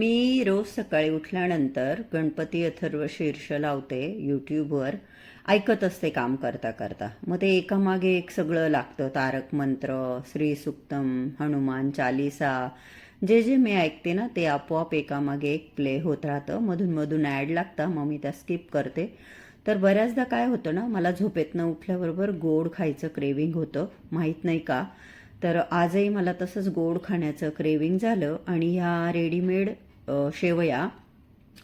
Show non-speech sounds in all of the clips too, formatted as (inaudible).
मी रोज सकाळी उठल्यानंतर गणपती अथर्व शीर्ष लावते यूट्यूबवर ऐकत असते काम करता करता. मग ते एकामागे एक सगळं लागतं. तारक मंत्र श्री सुक्तम हनुमान चालिसा. जे जे मी ऐकते ना ते आपोआप एकामागे एक प्ले होत राहतं. मधून मधून ॲड लागतं. मग मी त्या स्किप करते. तर बऱ्याचदा काय होतं ना मला झोपेतनं उठल्याबरोबर गोड खायचं क्रेविंग होतं. माहीत नाही का? तर आजही मला तसंच गोड खाण्याचं क्रेविंग झालं आणि ह्या रेडीमेड शेवया.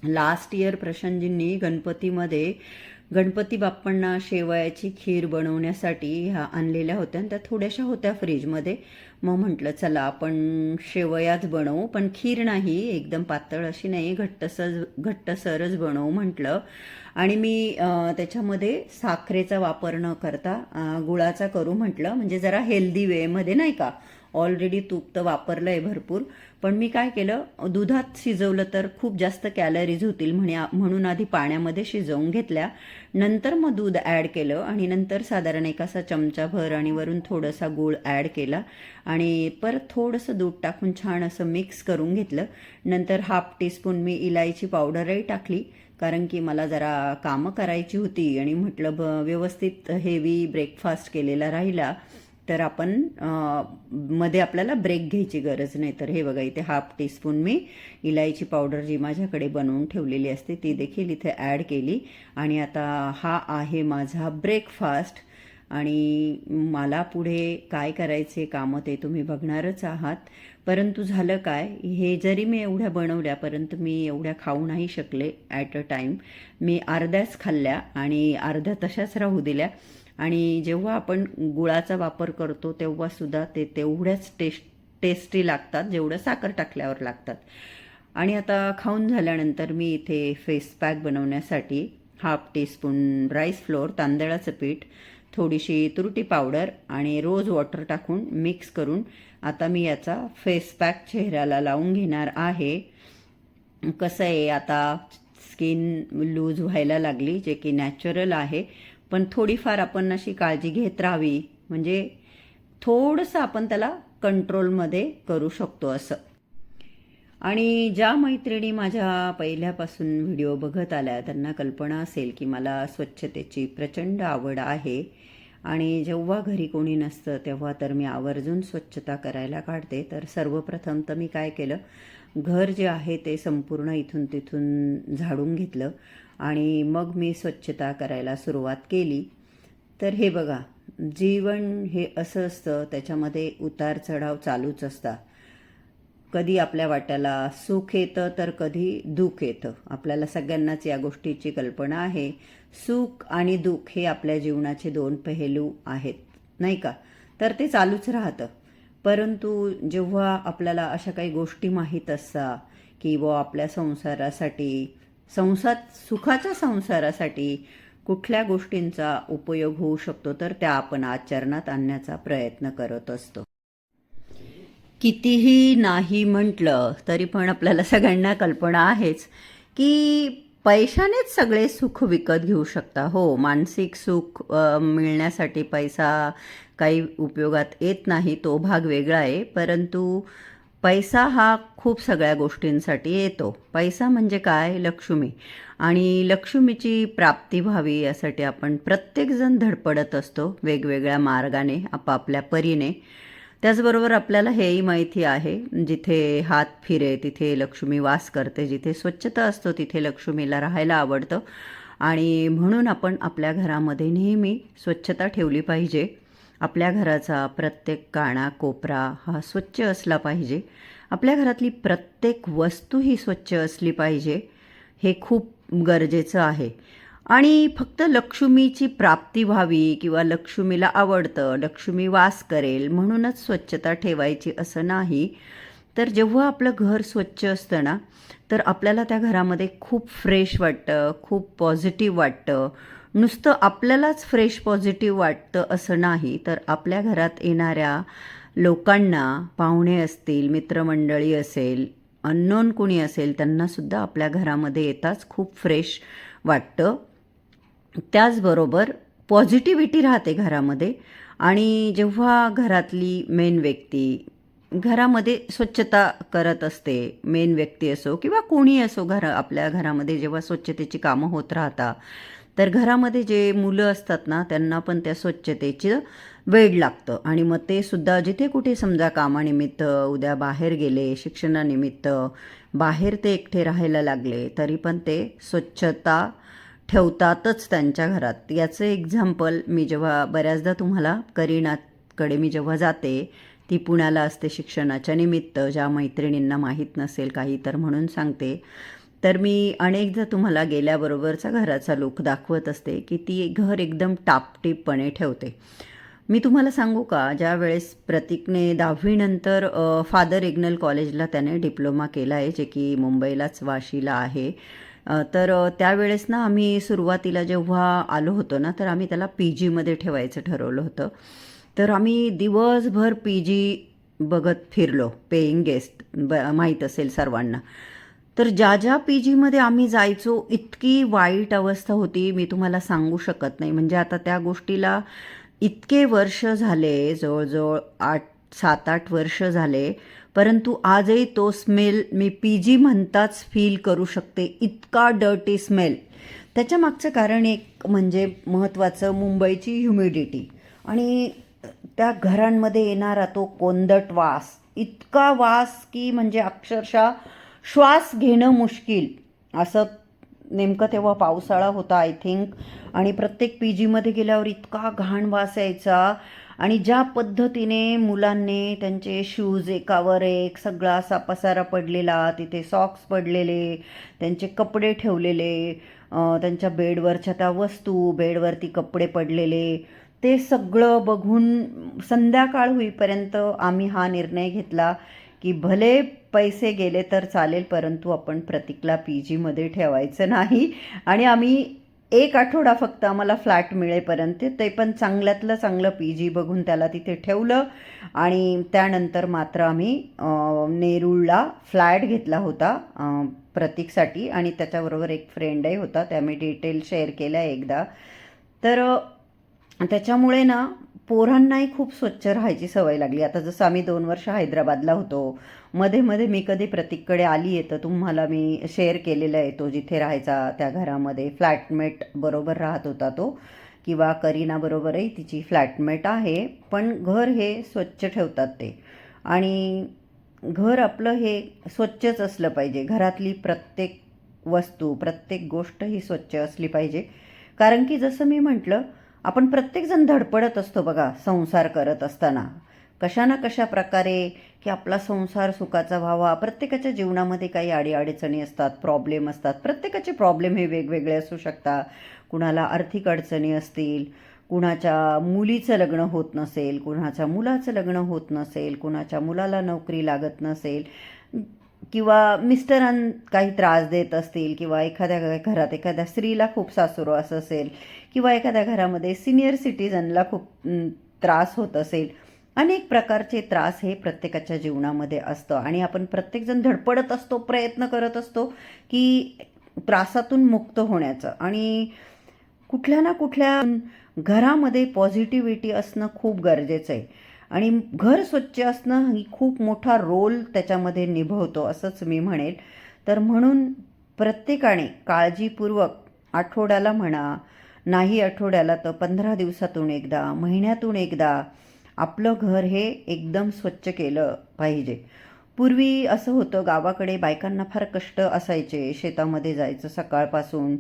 लास्ट इयर प्रशांतजींनी गणपतीमध्ये गणपती बाप्पांना शेवयाची खीर बनवण्यासाठी ह्या आणलेल्या होत्या आणि त्या थोड्याशा होत्या फ्रीजमध्ये मग म्हटलं चला आपण शेवयाच बनवू पण खीर नाही एकदम पातळ अशी नाही घट्टसर घट्टसरच बनवू म्हटलं. आणि मी त्याच्यामध्ये साखरेचा वापर न करता गुळाचा करू म्हटलं. म्हणजे जरा हेल्दी वेमध्ये नाही का? ऑलरेडी तूप तर वापरलं आहे भरपूर. पण मी काय केलं दुधात शिजवलं तर खूप जास्त कॅलरीज होतील म्हणे म्हणून आधी पाण्यामध्ये शिजवून घेतल्या. नंतर मग दूध ॲड केलं आणि नंतर साधारण एक असा चमचाभर आणि वरून थोडासा गूळ ॲड केला. आणि परत थोडंसं दूध टाकून छान असं मिक्स करून घेतलं. नंतर हाफ टीस्पून मी इलायची पावडरही टाकली. कारण की मला जरा कामं करायची होती आणि म्हटलं ब व्यवस्थित हेवी ब्रेकफास्ट केलेला राहिला. तर आपण मध्ये आपल्याला ब्रेक घ्यायची गरज नाही. तर हे बघा इथे हाफ टीस्पून मी इलायची पावडर जी माझ्याकडे बनवून ठेवलेली असते ती देखील इथे ॲड केली. आणि आता हा आहे माझा ब्रेकफास्ट आणि मला पुढे काय करायचे कामं ते तुम्ही बघणारच आहात. परंतु झालं काय हे जरी मी एवढ्या बनवल्या परंतु मी एवढ्या खाऊ नाही शकले ॲट अ टाईम मी अर्ध्याच खाल्ल्या आणि अर्ध्या तशाच राहू दिल्या. आणि जेव्हा आपण गुळाचा वापर करतो तेव्हासुद्धा ते तेवढ्याच टेस्ट टेस्टी लागतात जेवढं साखर टाकल्यावर लागतात. आणि आता खाऊन झाल्यानंतर मी इथे फेस पॅक बनवण्यासाठी हाफ टीस्पून राईस फ्लोअर तांदळाचं पीठ थोडीशी तुरटी पावडर आणि रोज वॉटर टाकून मिक्स करून आता मी याचा फेस पॅक चेहऱ्याला लावून घेणार आहे. कसं आहे आता स्किन लूज व्हायला लागली जे की नॅचरल आहे. पण थोडीफार आपण अशी काळजी घेत राहावी. म्हणजे थोडंसं आपण त्याला कंट्रोलमध्ये करू शकतो असं. आणि ज्या मैत्रिणी माझ्या पहिल्यापासून व्हिडिओ बघत आल्या त्यांना कल्पना असेल की मला स्वच्छतेची प्रचंड आवड आहे आणि जेव्हा घरी कोणी नसतं तेव्हा तर मी आवर्जून स्वच्छता करायला काढते. तर सर्वप्रथम तर मी काय केलं घर जे आहे ते संपूर्ण इथून तिथून झाडून घेतलं. आणि मग मी स्वच्छता करायला सुरुवात केली. तर हे बघा जीवन हे असं असतं त्याच्यामध्ये उतार चढाव चालूच असतात. कधी आपल्या वाट्याला सुख येतं तर कधी दुःख येतं. आपल्याला सगळ्यांनाच या गोष्टीची कल्पना आहे. सुख आणि दुःख हे आपल्या जीवनाचे दोन पहलू आहेत नाही का? तर ते चालूच राहतं. परंतु जेव्हा आपल्याला अशा काही गोष्टी माहीत असतात की व आपल्या संसारासाठी संसार सुखाच्या संसारासाठी कुठल्या गोष्टींचा उपयोग होऊ शकतो तर त्या आपण आचरणात आणण्याचा प्रयत्न करत असतो. कितीही नाही म्हटलं तरी पण आपल्याला सगळ्यांना कल्पना आहेच की पैशानेच सगळे सुख विकत घेऊ शकता. हो मानसिक सुख मिळण्यासाठी पैसा काही उपयोगात येत नाही तो भाग वेगळा आहे. परंतु पैसा हा खूप सगळ्या गोष्टींसाठी येतो. पैसा म्हणजे काय? लक्ष्मी. आणि लक्ष्मीची प्राप्ती व्हावी यासाठी आपण प्रत्येकजण धडपडत असतो वेगवेगळ्या मार्गाने आपापल्या परीने. त्याचबरोबर आपल्याला हेही माहिती आहे जिथे हात फिरे तिथे लक्ष्मी वास करते जिथे स्वच्छता असतो तिथे लक्ष्मीला राहायला आवडतं. आणि म्हणून आपण आपल्या घरामध्ये नेहमी स्वच्छता ठेवली पाहिजे. आपल्या घराचा प्रत्येक काणा कोपरा हा स्वच्छ असला पाहिजे. आपल्या घरातली प्रत्येक वस्तू ही स्वच्छ असली पाहिजे हे खूप गरजेचं आहे. आणि फक्त लक्ष्मीची प्राप्ती व्हावी किंवा लक्ष्मीला आवडतं लक्ष्मी वास करेल म्हणूनच स्वच्छता ठेवायची असं नाही. तर जेव्हा आपलं घर स्वच्छ असतं ना तर आपल्याला त्या घरामध्ये खूप फ्रेश वाटतं खूप पॉझिटिव्ह वाटतं. नुसतं आपल्यालाच फ्रेश पॉझिटिव्ह वाटतं असं नाही. तर आपल्या घरात येणाऱ्या लोकांना पाहुणे असतील मित्रमंडळी असेल अननोन कुणी असेल त्यांनासुद्धा आपल्या घरामध्ये येताच खूप फ्रेश वाटतं. त्याचबरोबर पॉझिटिव्हिटी राहते घरामध्ये. आणि जेव्हा घरातली मेन व्यक्ती घरामध्ये स्वच्छता करत असते मेन व्यक्ती असो किंवा कोणी असो घर आपल्या घरामध्ये जेव्हा स्वच्छतेची कामं होत राहतात तर घरामध्ये जे मुलं असतात ना त्यांना पण त्या स्वच्छतेचं वेड लागतं. आणि मग ते सुद्धा जिथे कुठे समजा कामानिमित्त उद्या बाहेर गेले शिक्षणानिमित्त बाहेर ते एकटे राहायला लागले तरी पण ते स्वच्छता ठेवतातच त्यांच्या घरात. याचं एक्झाम्पल मी जेव्हा बऱ्याचदा तुम्हाला करीनाकडे मी जेव्हा जाते ती पुण्याला असते शिक्षणाच्या निमित्त ज्या मैत्रिणींना माहीत नसेल काही तर म्हणून सांगते. तर मी अनेकदा तुम्हाला गेल्याबरोबरचा घराचा लुक दाखवत असते की ती घर एकदम टापटीपपणे ठेवते. मी तुम्हाला सांगू का ज्या वेळेस प्रतीकने दहावीनंतर फादर इग्नल कॉलेजला त्याने डिप्लोमा केला आहे जे की मुंबईलाच वाशीला आहे तर त्यावेळेस ना आम्ही सुरुवातीला जेव्हा आलो होतो ना तर आम्ही त्याला पी जीमध्ये ठेवायचं ठरवलं होतं. तर आम्ही दिवसभर पी जी बघत फिरलो पेईंग गेस्ट ब माहीत असेल सर्वांना. तर ज्या ज्या पी जीमध्ये आम्ही जायचो इतकी वाईट अवस्था होती मी तुम्हाला सांगू शकत नाही. म्हणजे आता त्या गोष्टीला इतके वर्ष झाले जवळजवळ आठ सात आठ वर्ष झाले परंतु आजही तो स्मेल मी पी जी म्हणताच फील करू शकते. इतका डर्टी स्मेल त्याच्या मागचं कारण एक म्हणजे महत्त्वाचं मुंबईची ह्युमिडिटी आणि त्या घरांमध्ये येणारा तो कोंदट वास. इतका वास की म्हणजे अक्षरशः श्वास घेणं मुश्किल. असं नेमकं तेव्हा पावसाळा होता आय थिंक आणि प्रत्येक पी जीमध्ये गेल्यावर इतका घाण वास यायचा. आणि ज्या पद्धतीने मुलांनी त्यांचे शूज एकावर एक सगळा असा पसारा पडलेला तिथे सॉक्स पडलेले त्यांचे कपडे ठेवलेले त्यांच्या बेडवरच्या त्या वस्तू बेडवरती कपडे पडलेले ते सगळं बघून संध्याकाळ होईपर्यंत आम्ही हा निर्णय घेतला. की भले पैसे गेले तर चालेल परंतु आपण प्रतीकला पी जीमध्ये ठेवायचं नाही. आणि आम्ही एक आठवडा फक्त आम्हाला फ्लॅट मिळेपर्यंत ते पण चांगल्यातलं चांगलं पी जी बघून त्याला तिथे ठेवलं. आणि त्यानंतर मात्र आम्ही अं, नेरूळला फ्लॅट घेतला होता प्रतीकसाठी. आणि त्याच्याबरोबर एक फ्रेंडही होता त्या मी डिटेल शेअर केल्या एकदा. तर त्याच्यामुळे ना पोरांनाही खूप स्वच्छ राहायची सवय लागली. आता जसं आम्ही दोन वर्ष हैदराबादला होतो मध्ये मध्ये मी कधी प्रतीककडे आली आहे तर तुम्हाला मी शेअर केलेला आहे तो जिथे राहायचा त्या घरामध्ये. फ्लॅटमेट बरोबर राहत होता तो किंवा करीनाबरोबरही तिची फ्लॅटमेट आहे. पण घर हे स्वच्छ ठेवतात ते. आणि घर आपलं हे स्वच्छच असलं पाहिजे. घरातली प्रत्येक वस्तू प्रत्येक गोष्ट ही स्वच्छ असली पाहिजे. कारण की जसं मी म्हटलं आपण प्रत्येकजण धडपडत असतो बघा संसार करत असताना. कशा ना कशा प्रकारे की आपला संसार सुखाचा व्हावा. प्रत्येकाच्या जीवनामध्ये काही अडीअडचणी असतात प्रॉब्लेम असतात. प्रत्येकाचे प्रॉब्लेम हे वेगवेगळे असू शकतात. कुणाला आर्थिक अडचणी असतील कुणाच्या मुलीचं लग्न होत नसेल कुणाच्या मुलाचं लग्न होत नसेल कुणाच्या मुलाला नोकरी लागत नसेल. किंवा मिस्टरां काही त्रास देत असतील किंवा एखाद्या घरात एखाद्या स्त्रीला खूप सासुरो असं असेल किंवा एखाद्या घरामध्ये सिनियर सिटीजनला खूप त्रास होत असेल अनेक प्रकारचे त्रास हे प्रत्येकाच्या जीवनामध्ये असतं. आणि आपण प्रत्येकजण धडपडत असतो प्रयत्न करत असतो की त्रासातून मुक्त होण्याचं. आणि कुठल्या ना कुठल्या घरामध्ये पॉझिटिव्हिटी असणं खूप गरजेचं आहे. आणि घर स्वच्छ असणं ही खूप मोठा रोल त्याच्यामध्ये निभवतो असंच मी म्हणेल. तर म्हणून प्रत्येकाने काळजीपूर्वक आठवड्याला म्हणा नाही आठवड्याला तर पंधरा दिवसातून एकदा महिन्यातून एकदा आपलं घर हे एकदम स्वच्छ केलं पाहिजे. पूर्वी असं होतं गावाकडे बायकांना फार कष्ट असायचे शेतामध्ये जायचं सकाळपासून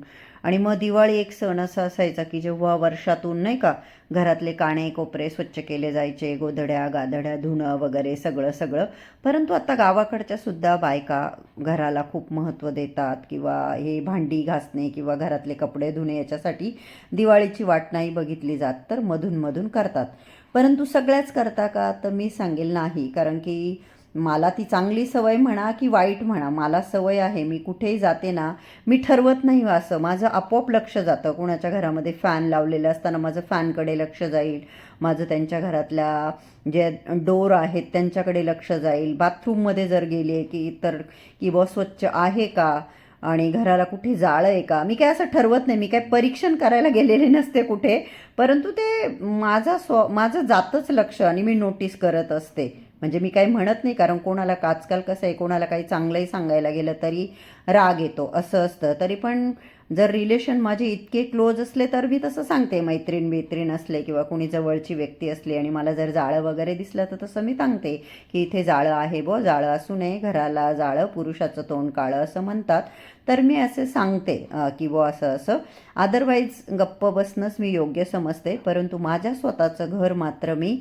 आणि मग दिवाळी एक सण असा असायचा की जेव्हा वर्षातून नाही का घरातले काणे कोपरे स्वच्छ केले जायचे गोधड्या गाधड्या धुणं वगैरे सगळं सगळं. परंतु आता गावाकडच्या सुद्धा बायका घराला खूप महत्त्व देतात किंवा हे भांडी घासणे किंवा घरातले कपडे धुणे याच्यासाठी दिवाळीची वाट नाही बघितली जात तर मधूनमधून करतात. परंतु सगळ्याच करता का? तर मी सांगेल नाही. कारण की मला ती चांगली सवय म्हणा की वाईट म्हणा मला सवय आहे मी कुठेही जाते ना मी ठरवत नाही हो असं. माझं आपोआप लक्ष जातं. कोणाच्या घरामध्ये फॅन लावलेलं असताना माझं फॅनकडे लक्ष जाईल. माझं त्यांच्या घरातल्या जे डोर आहेत त्यांच्याकडे लक्ष जाईल. बाथरूममध्ये जर गेली की तर की बॉ स्वच्छ आहे का? आणि घराला कुठे जाळं आहे का? मी काय असं ठरवत नाही. मी काय परीक्षण करायला गेलेले नसते कुठे. परंतु ते माझा स्व माझं जातच लक्ष आणि मी नोटीस करत असते. म्हणजे मी काही म्हणत नाही कारण कोणाला आजकाल कसं आहे कोणाला काही चांगलंही सांगायला गेलं तरी राग येतो असं असतं. तरी पण जर रिलेशन माझे इतके क्लोज असले तर मी तसं सांगते मैत्रीण मैत्रीण असले किंवा कोणी जवळची व्यक्ती असली आणि मला जर जाळं वगैरे दिसलं तर तसं मी सांगते की इथे जाळं आहे ब जाळं असू नये घराला जाळं पुरुषाचं तोंड काळं असं म्हणतात तर मी असे सांगते की बुवा असं असं. अदरवाईज गप्प बसणंच मी योग्य समजते परंतु माझ्या स्वतःचं घर मात्र मी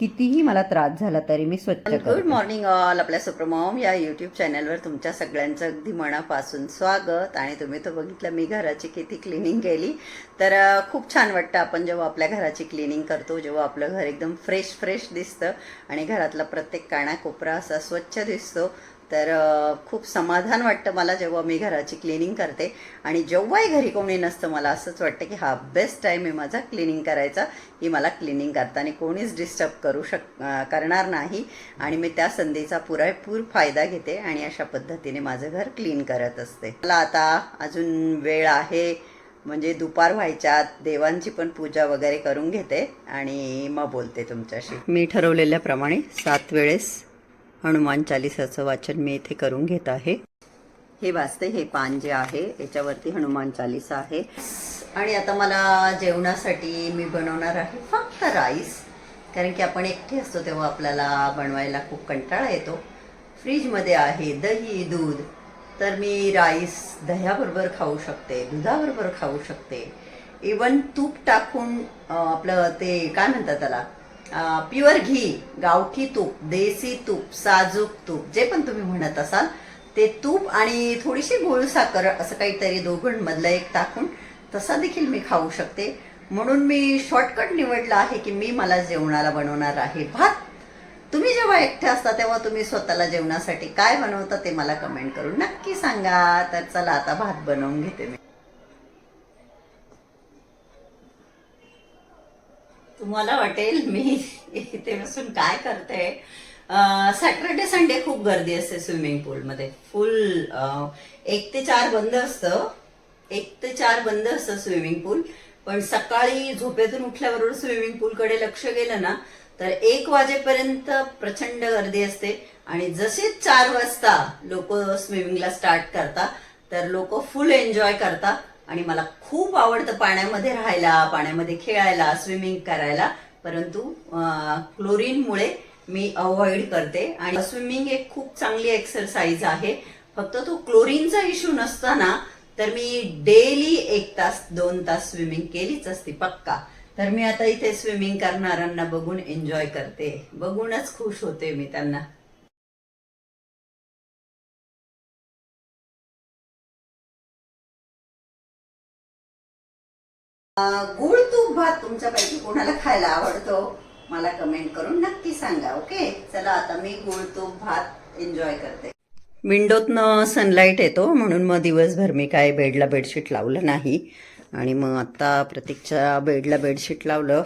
कितीही मला त्रास झाला तरी मी स्वच्छ गुड मॉर्निंग ऑल आपल्या सुप्रमॉम या युट्यूब चॅनलवर तुमच्या सगळ्यांचं अगदी मनापासून स्वागत. आणि तुम्ही तर बघितलं मी घराची किती क्लिनिंग केली. तर खूप छान वाटतं आपण जेव्हा आपल्या घराची क्लिनिंग करतो जेव्हा आपलं घर एकदम फ्रेश फ्रेश दिसतं. आणि घरातला प्रत्येक कानाकोपरा असा स्वच्छ दिसतो. तर खूप समाधान वाटतं मला जेव्हा मी घराची क्लिनिंग करते आणि जेव्हाही घरी कोणी नसतं मला असंच वाटतं की हा बेस्ट टाईम आहे माझा क्लिनिंग करायचा की मला क्लिनिंग करताना कोणीच डिस्टर्ब करू शक करणार नाही आणि मी त्या संधीचा पुरेपूर फायदा घेते आणि अशा पद्धतीने माझं घर क्लीन करत असते. मला आता अजून वेळ आहे म्हणजे दुपार व्हायच्या देवांची पण पूजा वगैरे करून घेते आणि मग बोलते तुमच्याशी. मी ठरवलेल्याप्रमाणे सात वेळेस हनुमान चालिसाचं वाचन मी इथे करून घेत आहे. हे वाचते हे पान जे आहे याच्यावरती हनुमान चालिसा आहे. आणि आता मला जेवणासाठी मी बनवणार आहे फक्त राईस. कारण की आपण एकटे असतो तेव्हा आपल्याला बनवायला खूप कंटाळा येतो. फ्रीजमध्ये आहे दही दूध. तर मी राईस दह्याबरोबर खाऊ शकते दुधाबरोबर खाऊ शकते. इवन तूप टाकून आपलं ते काय म्हणतात त्याला? प्युअर घी गावठी तूप देसी तूप साजूक तूप जे पण तुम्ही म्हणत असाल ते तूप आणि थोडीशी गोळ साखर असं काहीतरी दोघांमधलं एक टाकून तसा देखील मी खाऊ शकते. म्हणून मी शॉर्टकट निवडला आहे की मी मला जेवणाला बनवणार आहे भात. तुम्ही जेव्हा एकटे असता तेव्हा तुम्ही स्वतःला जेवणासाठी काय बनवता ते मला कमेंट करून नक्की सांगा. तर चला आता भात बनवून घेते मी. तुम्हाला वाटेल मी इथे बसून काय करते? सॅटरडे संडे खूप गर्दी असते स्विमिंग पूलमध्ये फुल एक ते चार बंद असतं. एक ते चार बंद असतं स्विमिंग पूल पण सकाळी झोपेतून उठल्याबरोबर स्विमिंग पूलकडे लक्ष गेलं ना तर एक वाजेपर्यंत प्रचंड गर्दी असते. आणि जसे चार वाजता लोक स्विमिंगला स्टार्ट करतात तर लोक फुल एन्जॉय करतात. आणि मला खूप आवडतं पाण्यामध्ये राहायला पाण्यामध्ये खेळायला स्विमिंग करायला. परंतु क्लोरीनमुळे मी अवॉइड करते. आणि स्विमिंग एक खूप चांगली एक्सरसाइज आहे. फक्त तो क्लोरीनचा इश्यू नसताना तर मी डेली एक तास दोन तास स्विमिंग केलीच असती पक्का. तर मी आता इथे स्विमिंग करणाऱ्यांना बघून एन्जॉय करते. बघूनच खुश होते मी त्यांना. गुळ तूप भात तुमच्यापैकी कोणाला खायला आवडतो? मला कमेंट करून नक्की सांगा ओके चला आता मी गुळ तूप भात एन्जॉय करते. विंडोतनं सनलाईट येतो म्हणून मग दिवसभर मी काय बेडला बेडशीट लावलं नाही. आणि मग आत्ता प्रतीकच्या बेडला बेडशीट लावलं.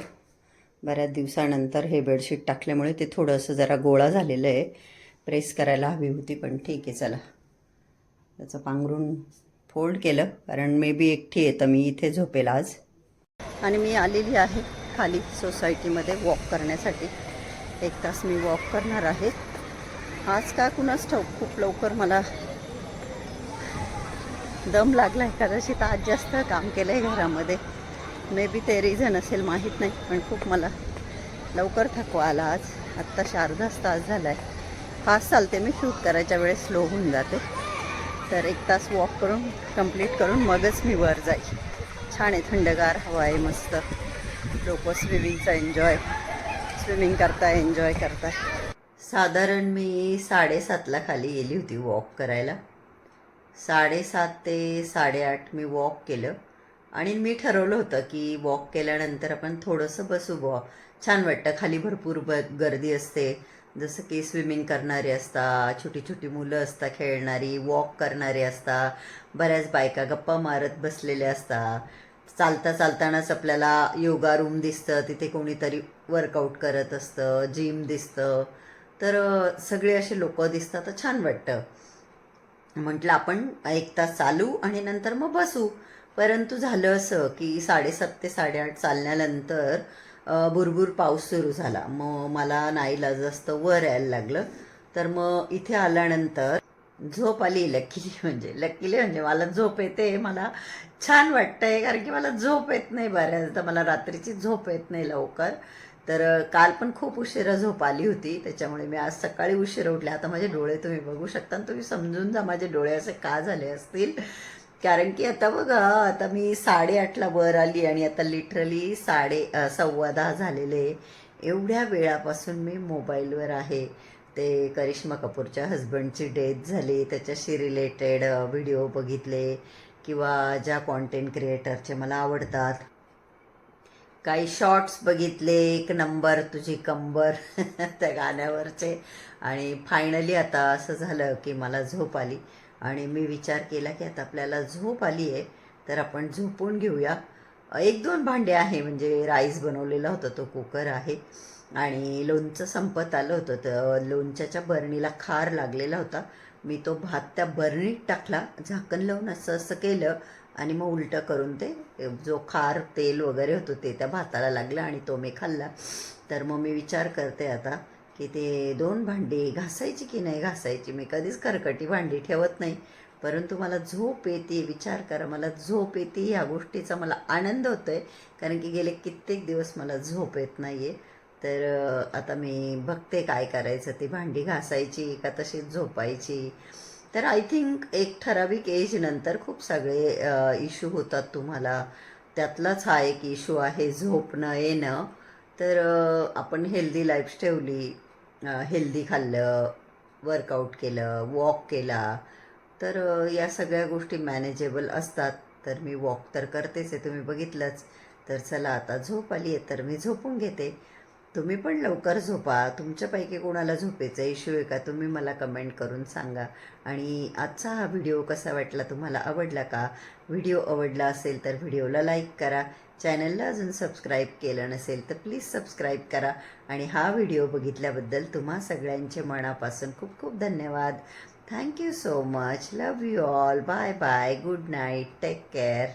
बऱ्याच दिवसानंतर हे बेडशीट टाकल्यामुळे ते थोडंसं जरा गोळा झालेलं आहे. प्रेस करायला हवी होती पण ठीक आहे चला. त्याचं पांघरून फोल्ड केलं कारण मे बी एकटी येतं मी इथे झोपेल आज. आणि मी आलेली आहे खाली सोसायटीमध्ये वॉक करण्यासाठी. एक तास मी वॉक करणार आहे. आज का कुणाच ठाऊक खूप लवकर मला दम लागला आहे. कदाचित आज जास्त काम केलं आहे घरामध्ये. मे बी ते रिझन असेल माहीत नाही. पण खूप मला लवकर थकवा आला आज. आत्ता अर्धाच तास झाला आहे फास्ट चालते मी. शूट करायच्या वेळेस स्लो होऊन जाते. तर एक तास वॉक करून कंप्लीट करून मगच मी वर जाईल. छान आहे थंडगार हवा आहे मस्त. लोक स्विमिंगचा एन्जॉय स्विमिंग करताय एन्जॉय करताय. साधारण मी साडेसातला खाली गेली होती वॉक करायला. साडेसात ते साडेआठ मी वॉक केलं. आणि मी ठरवलं होतं की वॉक केल्यानंतर आपण थोडंसं बसू बुवा. छान वाटतं खाली भरपूर ब गर्दी असते. जसं की स्विमिंग करणारी असतात छोटी छोटी मुलं असतात खेळणारी वॉक करणारी असतात बऱ्याच बायका गप्पा मारत बसलेल्या असतात चालता चालतानाच आपल्याला योगा रूम दिसतं तिथे कोणीतरी वर्कआउट करत असतं जिम दिसतं. तर सगळे असे लोक दिसतात तर छान वाटतं. म्हटलं आपण एक तास चालू आणि नंतर मग बसू. परंतु झालं असं की साडेसात ते साडेआठ चालल्यानंतर भुरभूर पाऊस सुरू झाला. मग मला नाईला जास्त वर यायला लागलं. तर मग इथे आल्यानंतर झोप आली लकीली म्हणजे लकीली म्हणजे मला झोप येते मला छान वाटतंय कारण की मला झोप येत नाही बऱ्याचदा मला रात्रीची झोप येत नाही लवकर. तर काल पण खूप उशिरा झोप आली होती त्याच्यामुळे मी आज सकाळी उशिरा उठले. आता माझे डोळे तुम्ही बघू शकता आणि तुम्ही समजून जा माझे डोळे असे का झाले असतील. कारण की आता बघा आता मी साडेआठला वर आली आणि आता लिटरली साडे सव्वा दहा झालेले. एवढ्या वेळापासून मी मोबाईलवर आहे. ते करिश्मा कपूरच्या हस्बंडची डेथ झाली. त्याच्याशी रिलेटेड व्हिडिओ बघितले किंवा ज्या कॉन्टेंट क्रिएटरचे मला आवडतात. काही शॉर्ट्स बघितले एक नंबर तुझी कंबर (laughs) त्या गाण्यावरचे. आणि फायनली आता असं झालं की मला झोप आली. आणि मी विचार केला की आता आपल्याला झोप आली आहे तर आपण झोपून घेऊया. एक दोन भांडे आहे म्हणजे राईस बनवलेला होता तो कुकर आहे. आणि लोणचं संपत आलं होतं. तर लोणच्याच्या बरणीला खार लागलेला होता. मी तो भात त्या बरणीत टाकला झाकण लावून असं असं केलं आणि मग उलटं करून ते जो खार तेल वगैरे होतं ते त्या भाताला लागलं आणि तो मी खाल्ला. तर मग मी विचार करते आता की ते दोन भांडी घासायची की नाही घासायची? मी कधीच खरकटी भांडी ठेवत नाही. परंतु मला झोप येते विचार करा मला झोप येते ह्या गोष्टीचा मला आनंद होतो आहे कारण की गेले कित्येक दिवस मला झोप येत नाही आहे तर आता मी बघते काय करायचं. ती भांडी घासायची का तशीच झोपायची. तर आय थिंक एक ठराविक एज नंतर खूप सगळे इश्यू होतात तुम्हाला. त्यातलाच हा एक इशू आहे झोपणं येणं. तर आपण हेल्दी लाईफ ठेवली. हेल्दी खाल्लं वर्कआउट केलं वॉक केला. तर या सगळ्या गोष्टी मॅनेजेबल असतात. तर मी वॉक तर करतेच आहे. तुम्ही बघितलंच. तर चला आता झोप आली आहे तर मी झोपून घेते. तुम्ही पण लवकर झोपा. तुमच्यापैकी कोणाला झोपेचा इश्यू आहे का? तुम्ही मला कमेंट करून सांगा. आणि आजचा हा व्हिडिओ कसा वाटला? तुम्हाला आवडला का? व्हिडिओ आवडला असेल तर व्हिडिओला लाईक करा. चॅनलला अजून सबस्क्राईब केलं नसेल तर प्लीज सबस्क्राईब करा. आणि हा व्हिडिओ बघितल्याबद्दल तुम्हा सगळ्यांचे मनापासून खूप खूप धन्यवाद. Thank you so much love you all bye bye good night take care